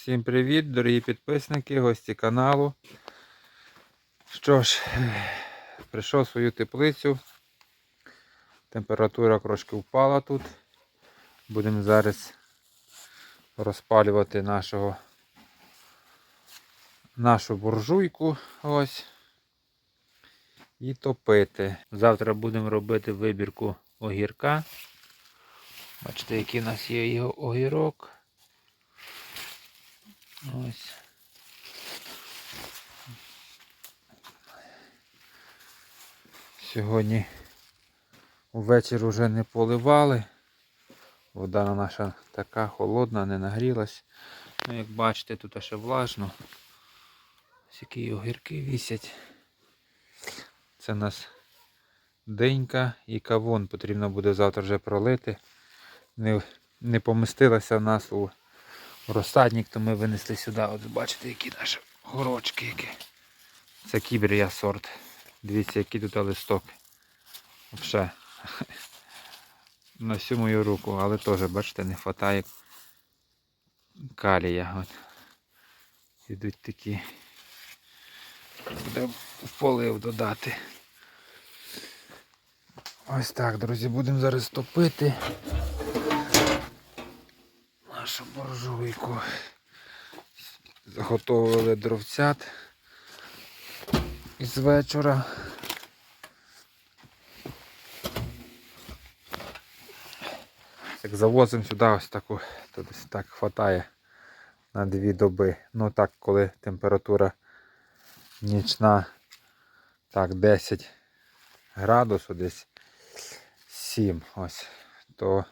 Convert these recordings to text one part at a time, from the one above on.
Всім привіт, дорогі підписники, гості каналу. Що ж, прийшов свою теплицю. Температура трошки впала тут. Будемо зараз розпалювати нашого, нашу буржуйку. Ось. І топити. Завтра будемо робити вибірку огірка. Бачите, який у нас є його огірок. Ось. Сьогодні ввечері вже не поливали. Вода наша така холодна, не нагрілась. Ну, як бачите, тут ще влажно. Ось які огірки вісять. Це у нас денька і кавун потрібно буде завтра вже пролити. Не, не помістилася в нас у розсадник, то ми винесли сюди. От бачите, які наші горочки. Які. Це кібрія сорт. Дивіться, який тут листок. Взагалі. На всю мою руку, але теж, бачите, не вистачає калія. От. Ідуть такі. Буде в полив додати. Ось так, друзі, будемо зараз топити нашу буржуйку. Заготовили дровцят із вечора. Як завозимо сюди ось таку, то десь так хватає на дві доби. Ну так, коли температура нічна, так, 10 градусів, десь 7 ось, то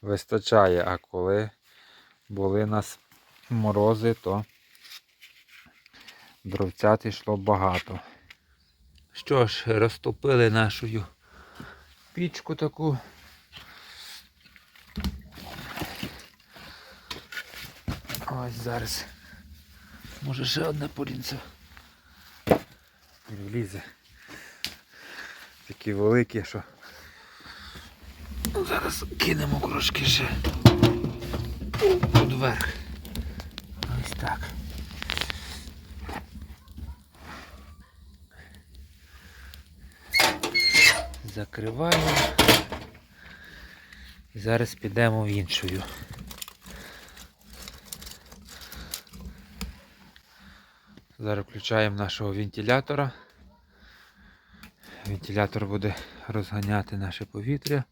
вистачає, а коли були нас морози, то дровцят йшло багато. Що ж, розтопили нашу пічку таку. Ось зараз. Може ще одне полінце. Влізе. Такі великі, що зараз кинемо трошки ще тут вверх. Ось так. Закриваємо. Зараз підемо в іншою. Зараз включаємо нашого вентилятора. Вентилятор буде розганяти наше повітря.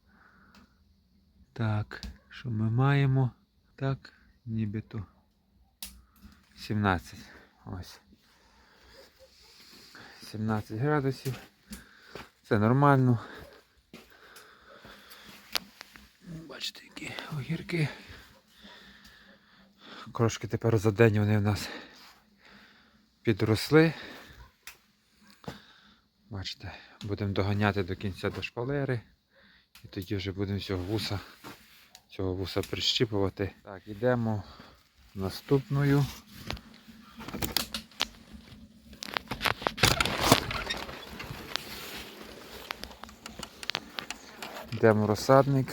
Так, що ми маємо? Так, нібито 17. Ось. 17 градусів. Це нормально. Бачите, які огірки. Крошки тепер за день вони в нас підросли. Бачите, будемо доганяти до кінця до шпалери. І тоді вже будемо цього вуса, цього вуса прищіпувати. Так, йдемо наступною. Йдемо розсадник,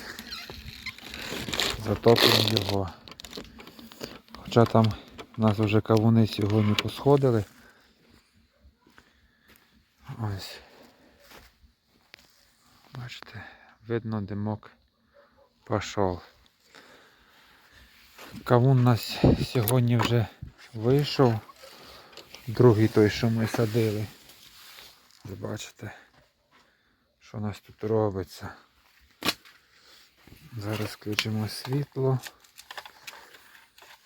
затопимо його. Хоча там у нас вже кавуни сьогодні посходили. Ось. Бачите, видно димок пішов. Кавун у нас сьогодні вже вийшов. Другий той, що ми садили. Ви бачите, що у нас тут робиться. Зараз включимо світло.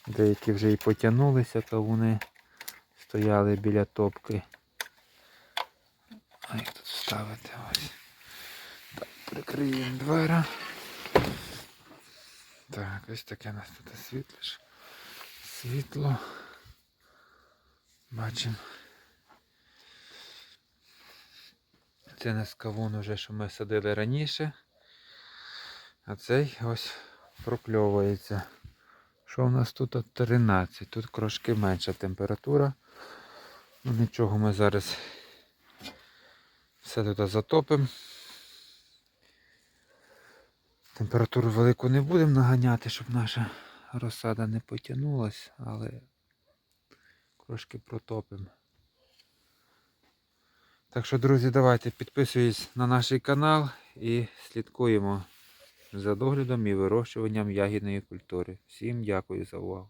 Деякі вже і потягнулися кавуни, стояли біля топки. А як тут ставити ось. Так, прикриємо двері. Так, ось таке у нас тут світло. Світло. Бачимо. Це у нас кавун уже, що ми садили раніше. А цей ось прокльовується. Що у нас тут от 13? Тут трошки менша температура. Ну нічого ми зараз все тут затопимо. Температуру велику не будемо наганяти, щоб наша розсада не потягнулась, але Трошки протопимо. Так що, друзі, давайте підписуйтесь на наш канал і слідкуємо за доглядом і вирощуванням ягідної культури. Всім дякую за увагу.